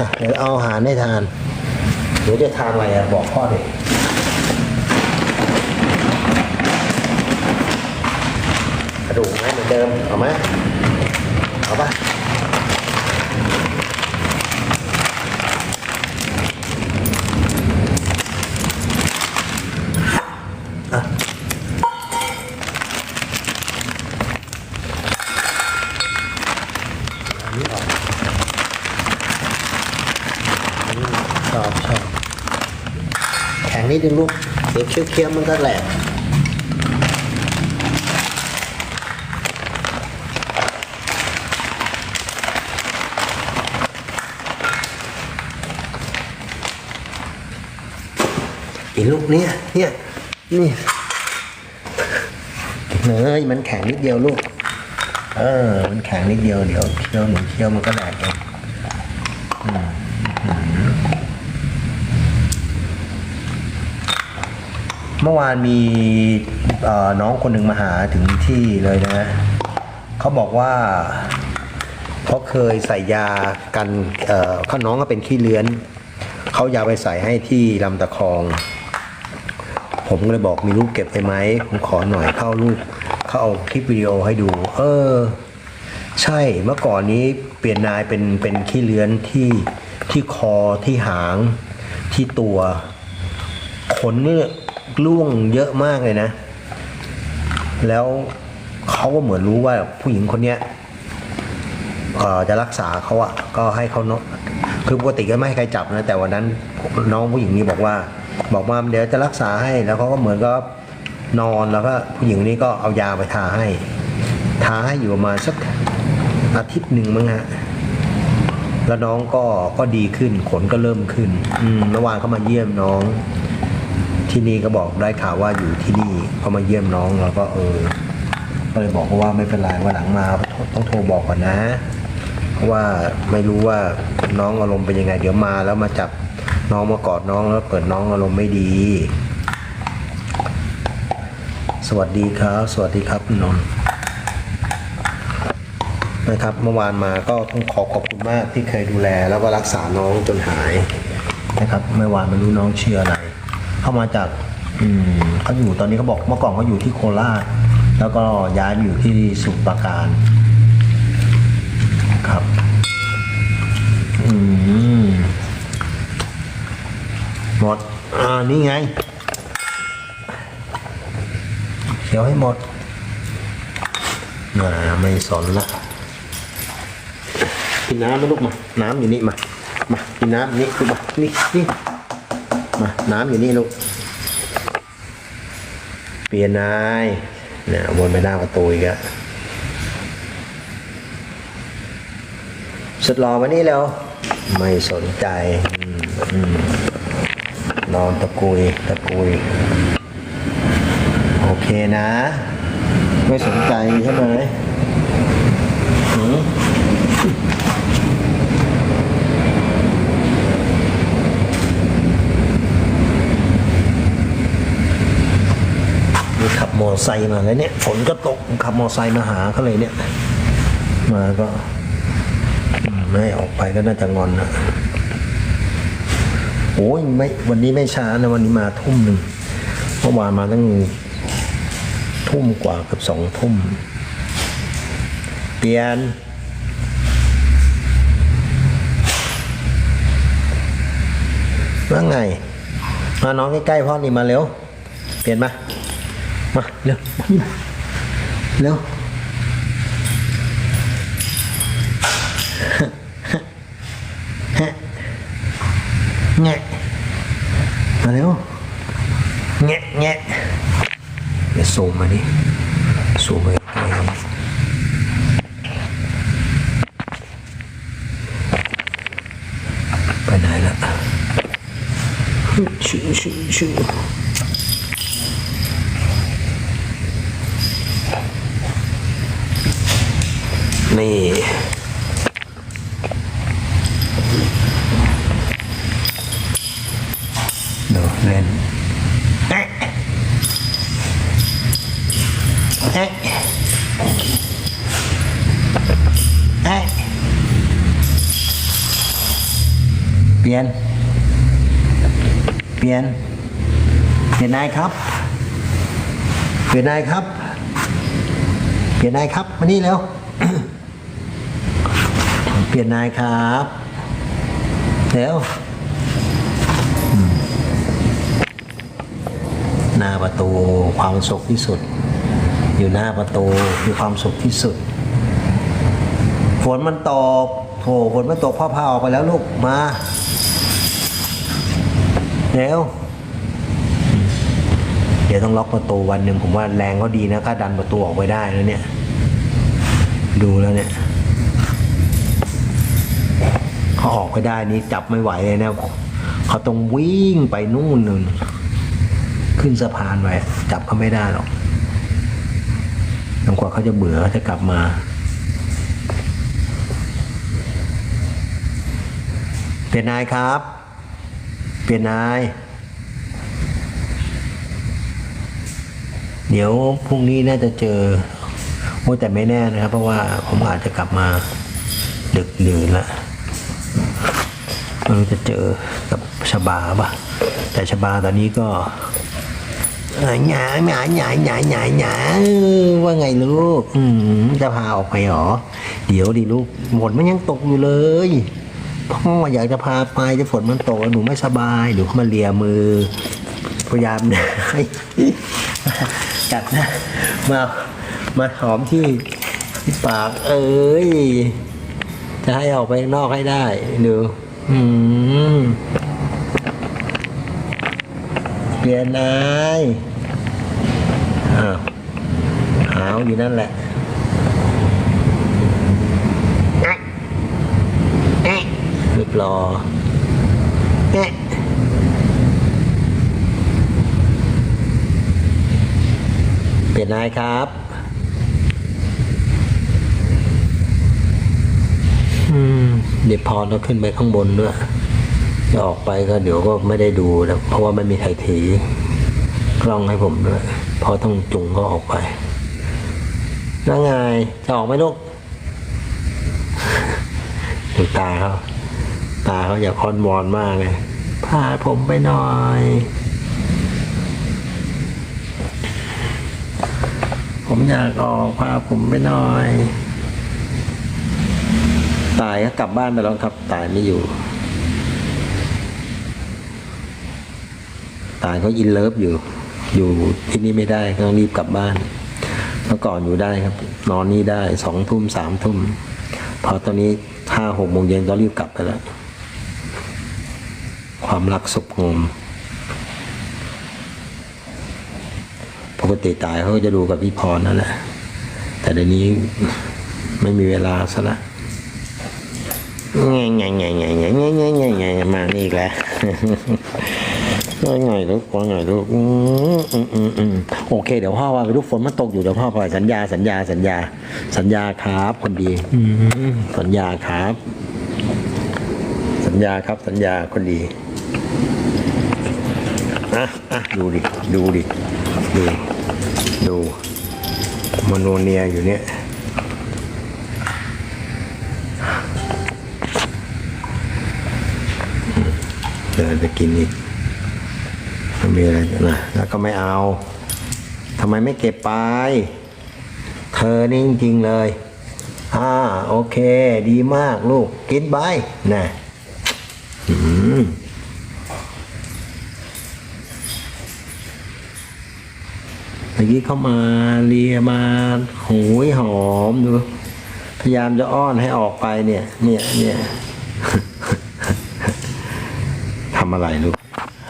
อะเดี๋ยวเอาอาหารให้ทานเดี๋ยวจะทานอะไรอะบอกพ่อดิกระดูกไหมเหมือนเดิมเอาไหมเอาปะอะอันนี้ออกอันนี้ช อบชอบแข็งนิดนึงลูกเดี๋ยวเคี้ยวๆมันก็แหลกอีลูกเนี้ยเนี่ยนี่เฮ้ยมันแข็งนิดเดียวลูก เออ มันแข็งนิดเดียวเดี๋ยวเคี้ยวหนูเคี้ยวมันก็แดกเองอืม เมื่อวานมีน้องคนหนึ่งมาหาถึงที่เลยนะ เขาบอกว่าเขาเคยใส่ยากันเขาน้องก็เป็นขี้เลื้อน เขายาไปใส่ให้ที่ลำตะคอง ผมก็เลยบอกมีรูปเก็บไปไหมผมขอหน่อยเข้ารูปเขาเอาคลิปวิดีโอให้ดู เออ ใช่เมื่อก่อนนี้เปลี่ยนนายเป็นเป็นขี้เลื้อนที่ที่คอที่หางที่ตัวขนเนี่ย ร่วงเยอะมากเลยนะ แล้วเขาก็เหมือนรู้ว่าผู้หญิงคนเนี้ยจะรักษาเขาอะก็ให้เขาเนาะคือปกติก็ไม่ให้ใครจับนะแต่วันนั้นน้องผู้หญิงนี้บอกว่า บอกว่าเดี๋ยวจะรักษาให้แล้วเขาก็เหมือนก็นอนแล้วก็ผู้หญิงนนี้ก็เอายาไปทาให้ ทาให้อยู่ประมาณสักอาทิตย์หนึ่งมั้งฮะแล้วน้องก็ก็ดีขึ้นขนก็เริ่มขึ้นอืมเมื่อวานเขามาเยี่ยมน้อง ที่นี่ก็บอกได้ข่าวว่าอยู่ที่นี่เขามาเยี่ยมน้องแล้วก็เออก็เลยบอกเขาว่าไม่เป็นไรวันหลังมาต้องโทรบอกก่อนนะ เพราะว่าไม่รู้ว่าน้องอารมณ์เป็นยังไง เดี๋ยวมาแล้วมาจับน้องมากอดน้องแล้วเปิดน้องอารมณ์ไม่ดี สวัสดีครับ สวัสดีครับนนท์นะครับเมื่อวานมาก็ต้องขอขอบคุณมากที่เคยดูแลแล้วก็รักษาน้องจนหายนะครับเมื่อวานไม่รู้น้องเชื่ออะไร เข้ามาจากอืมเขาอยู่ตอนนี้เขาบอกเมื่อก่อนเขาอยู่ที่โคราช แล้วก็ย้ายมาอยู่ที่สมุพรปราการครับอืมหมดอ่านี่ไงเขียวให้หมดมาไม่สนละกินน้ำไหมลูกมา น้ำอยู่นี่มา มากินน้ำนี่ลูกมานี่นี่ มาน้ำอยู่นี่ลูก เปลี่ยนนายเนี่ยวนไปหน้าประตูอีกอะสุดรอมานี่แล้ว ไม่สนใจนอนตะกุยตะกุย โอเคนะ ไม่สนใจใช่ไหมหื มอไซค์มาแล้วเนี่ยฝนก็ตกขับมอไซค์มาหาเขาเลยเนี่ย มาก็ไม่ออกไปก็น่าจะงอนนะโอ้ยไม่วันนี้ไม่ช้านะวันนี้มาทุ่มหนึ่งเมื่อวานมาตั้งทุ่มกว่าเกับสองทุ่ม เปลี่ยนว่าไง มาน้องใกล้ๆพ่อนี่มาเร็ว เปลี่ยนมา มาเร็วมานี่มาเร็วแงะมาเร็วแงะแงะเดี๋ยวซูมมาดิซูมไปไปไหนละชูชูชู นี่เดี๋ยวเล่นเอ๊ะเอ๊ะเอ๊ะเปลี่ยน เปลี่ยน เปลี่ยนนายครับ เปลี่ยนนายครับ เปลี่ยนนายครับ มานี่เร็ว เปลี่ยนนายครับเร็วอืมหน้าประตูความสุขที่สุด อยู่หน้าประตูมีความสุขที่สุด ฝนมันตกโถฝนมันตกพ่อพาออกไปแล้วลูกมาเร็วเดี๋ยวต้องล็อกประตูวันหนึ่งผมว่าแรงก็ดีนะก็ดันประตูออกไปได้แล้วเนี่ย ดูแล้วเนี่ย เขาออกไปได้นี่จับไม่ไหวเลยนะเขาต้องวิ่งไปนู่นนึงขึ้นสะพานไปจับเขาไม่ได้หรอกจนกว่าเขาจะเบื่อจะกลับมา เปลี่ยนนายครับ เปลี่ยนนาย เดี๋ยวพรุ่งนี้น่าจะเจอโอ้แต่ไม่แน่นะครับ เพราะว่าผมอาจจะกลับมาดึกดื่นละ ไม่รู้จะเจอกับชบาปะแต่ชบาตอนนี้ก็เอ่อหยาหยาหยาหยาหยาหยาว่าไงลูก อืมจะพาออกไปหรอ เดี๋ยวดิลูกฝนมันยังตกอยู่เลย พ่ออยากจะพาไปจะฝนมันตกแล้วหนูไม่สบายเดี๋ยวเขามาเลียมือ พยายามให้กัดนะ มามาหอมที่ที่ปาก เอ้ย จะให้ออกไปนอกให้ได้ดู อืมเปลี่ยนนายอ้าวหาวอยู่นั่นแหละรูปรอแอะเปลี่ยนนายครับ อืม เดี๋ยวพอเราขึ้นไปข้างบนด้วยจะออกไปก็เดี๋ยวก็ไม่ได้ดูแล้วเพราะว่าไม่มีใครถือกล้องให้ผมด้วยเพราะต้องจุงก็ออกไปแล้วไงจะออกไหมลูกดูตาเขาตาเขาอยากคอนวอนมากเลยพาผมไปหน่อยผมอยากออกพาผมไปหน่อย ตายก็กลับบ้านไปแล้วครับ ตายไม่อยู่ ตายเขาอินเลิฟอยู่ อยู่ที่นี่ไม่ได้ต้องรีบกลับบ้านเมื่อก่อนอยู่ได้ครับ นอนนี่ได้สองทุ่มสามทุ่มพอตอนนี้ห้าหกโมงเย็นก็รีบกลับไปแล้ว ความรักสุกงมปกติตายเขาก็จะดูกับพี่พรนั่นแหละแต่เดี๋ยวนี้ไม่มีเวลาซะละ ไงไงไงไงไงไงไงไงไงมานี่อีกแล้วว่าไงลูกว่าไงลูกอืมอืมอืมอืมโอเค เดี๋ยวพ่อว่าไปลูกฝนมันตกอยู่เดี๋ยวพ่อปล่อยสัญญาสัญญาสัญญา สัญญาครับ คนดีอืมสัญญาครับ สัญญาครับ สัญญาคนดีอะอะดูดิดูดิดูดูมโนเนียอยู่เนี่ย เดินไปกินอีกไม่มีอะไรนะแล้วก็ไม่เอาทำไมไม่เก็บไป เธอนี่จริง ๆ เลย อ่า โอเค ดีมากลูก กินไปนะอืมเมื่อกี้เข้ามาเลียมาโหยหอมดู พยายามจะอ้อนให้ออกไปเนี่ย เนี่ยเนี่ยำอะไรลูก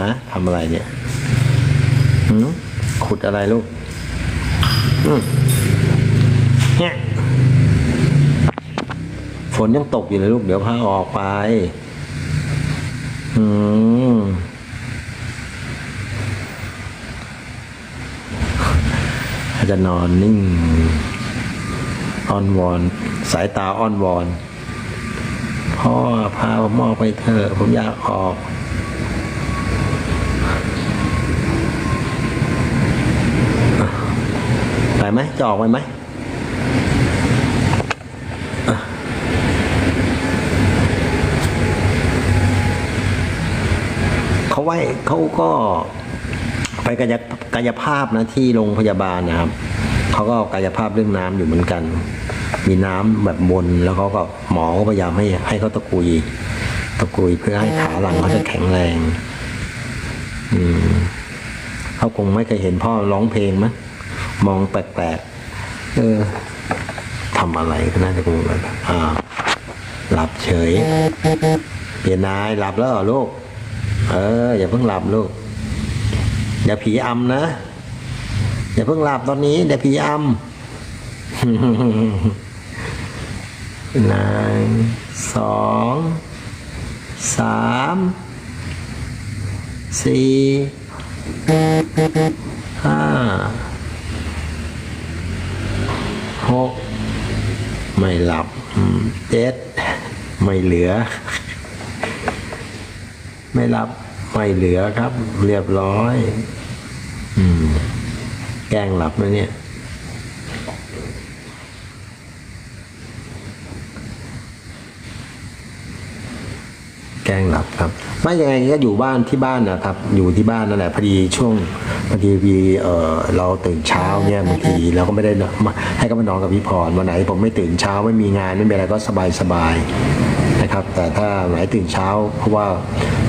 ฮะทำอะไรเนี่ยหืมขุดอะไรลูกอืมเนี่ยฝนยังตกอยู่เลยลูก เดี๋ยวพาออกไป อืมจะนอนนิ่งอ้อนวอน สายตาอ้อนวอน พ่อพาผมออกไปเถอะผมอยากออก ไปไหมจะออกไปไหมอะไว้เขาก็ไปกายกายภาพนะที่โรงพยาบาลนะครับเขาก็กายภาพเรื่องน้ำอยู่เหมือนกัน มีน้ำแบบบนแล้วเขาก็หมอก็พยายามให้ให้เขาตะกุยตะกุยเพื่อให้ขาหลังเขาจะแข็งแรง อืมเขาคงไม่เคยเห็นพ่อร้องเพลงมั้ง มองแปลกๆเออทำอะไรก็น่าจะคงแบบอ่าหลับเฉยเปลี่ยนนายหลับแล้วเหรอลูก เออ อย่าเพิ่งหลับลูกอย่าผีอำนะอย่าเพิ่งหลับตอนนี้เดี๋ยวผีอำหนายสองสามสี่ห้า หกไม่หลับเจ็ดไม่เหลือ ไม่รับไม่เหลือครับ เรียบร้อย อืม แกงหลับนะเนี่ยแกล้งหลับครับไม่ยังไงก็อยู่บ้านที่บ้านนะครับ อยู่ที่บ้านนั่นแหละพอดีช่วง พอดีวีเออเราตื่นเช้าเนี่ยบางทีเราก็ไม่ได้นอนมาให้เขามานอนกับพี่พรวันไหนผมไม่ตื่นเช้าไม่มีงานไม่มีอะไรก็สบายสบายๆนะครับ แต่ถ้าไหนตื่นเช้า เพราะว่า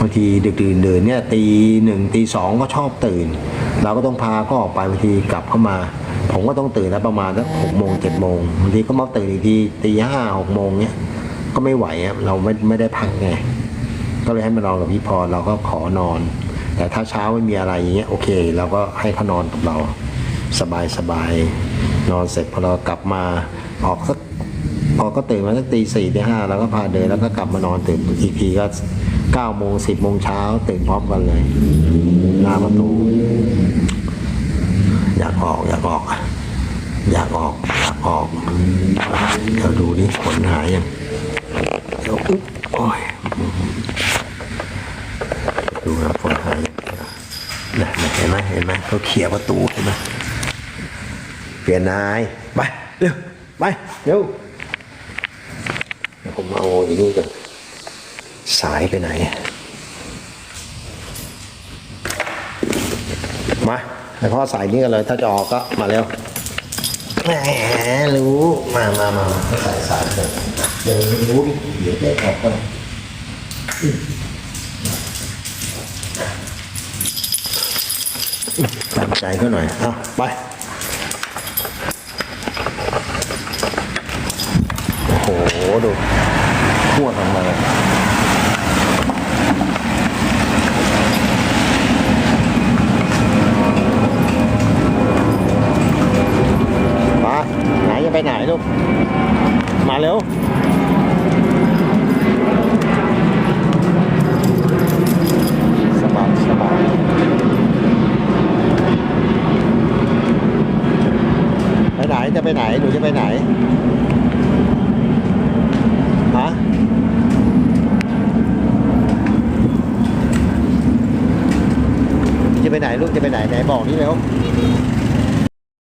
บางทีดึกดื่นดื่นเนี่ยตีหนึ่งตีสองก็ชอบตื่น เราก็ต้องพาก็ออกไปบางทีกลับเข้ามา ผมก็ต้องตื่นแล้วประมาณสักหกโมงเจ็ดโมงบางทีก็มาตื่นอีกทีตีห้าหกโมงเนี่ยก็ไม่ไหวอะเราไม่ไม่ได้พักไงก็เลยให้มานอนกับพี่พรเราก็ขอนอน แต่ถ้าเช้าไม่มีอะไรอย่างเงี้ยโอเคเราก็ให้เขานอนกับเราสบายสบายนอนเสร็จพอเรากลับมาออกสักพอก็ตื่นมาสักตีสี่ตีห้าเราก็พาเดินแล้วก็กลับมานอนตื่นอีกทีก็เก้าโมงสิบโมงเช้าตื่นพร้อมกันเลยหน้าประตูอยากออกอยากออก อยากออกอยากออกเดี๋ยวดูนี่ขนหายยังเดี๋ยวอุ๊บโอ้ย ดูนะฝนหายนะเห็นไห มเห็นไหมเขาเขี่ยประตูเห็นไหมเปลี่ยนนายไปเร็วไปเร็วผมเอาอย่างนี้ก่อนสายไปไหน มาให้พ่อสายนี้กันเลย ถ้าจะออกก็มาเร็วแหมรู้มามามามาใส่สายเลยเดี๋ยวรู้ดิเดี๋ยวจะออกก็ ตามใจเขาหน่อยเอาไปโอ้โหดูพวดออกมามาไหนจะไปไหนลูกมาเร็ว สบายสบาย ไปไหนจะไปไหน หนูจะไปไหน ฮะ จะไปไหนลูกจะไปไหนไหนบอกนี่เร็ว